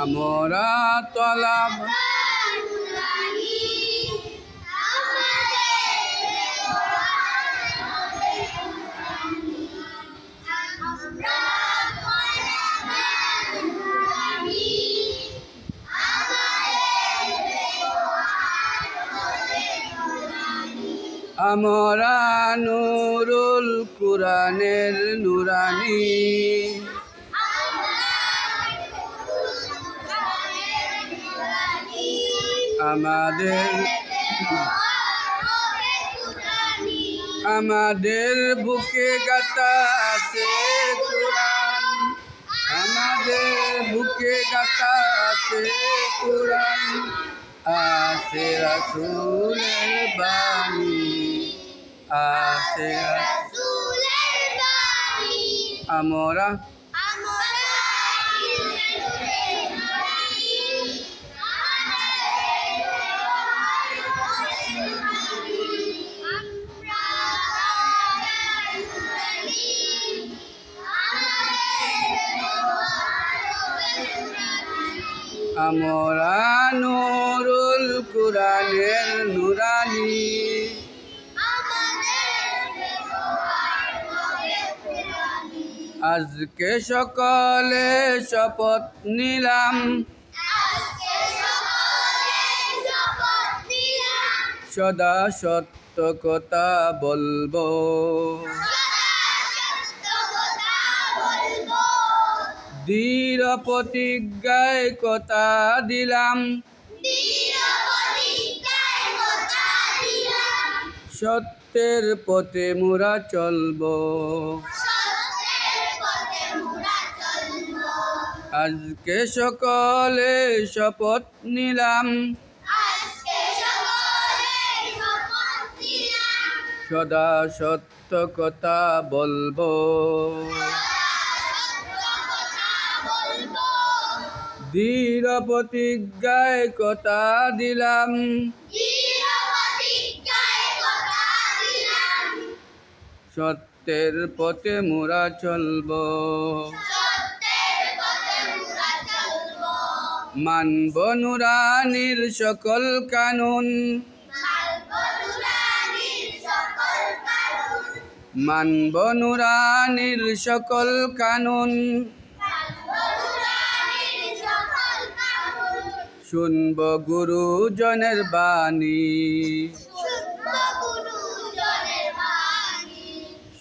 আমরা আমরা নুরুল কুরআনের নুরানি। আমাদের আমাদের বুকে গাতা আছে কোরআন। আমাদের বুকে গাতা আছে কোরআন। আছে রাসূলের বাণী। আছে আমরা আমরা নুরুল কুরআনের নুরানি। আজকে সকলে শপথ নিলাম। সদা সত্য কথা বলব। দৃঢ় প্রতিজ্ঞায় কথা দিলাম। সত্যের পথে মোরা চলবো। আজকে সকলে শপথ নিলাম। সদা সত্য কথা বলব। দৃঢ় কথা দিলাম। সত্যের পথে মোরা চলব। মানব নুরানির সকল কানুন। মানব নুরানির সকল কানুন। শুনব গুরুজনের বাণী।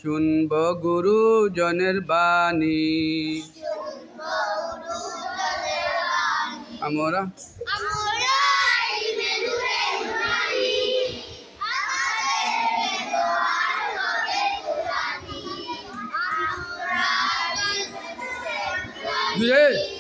শুনব গুরুজনের বাণী। আমরা Yeah.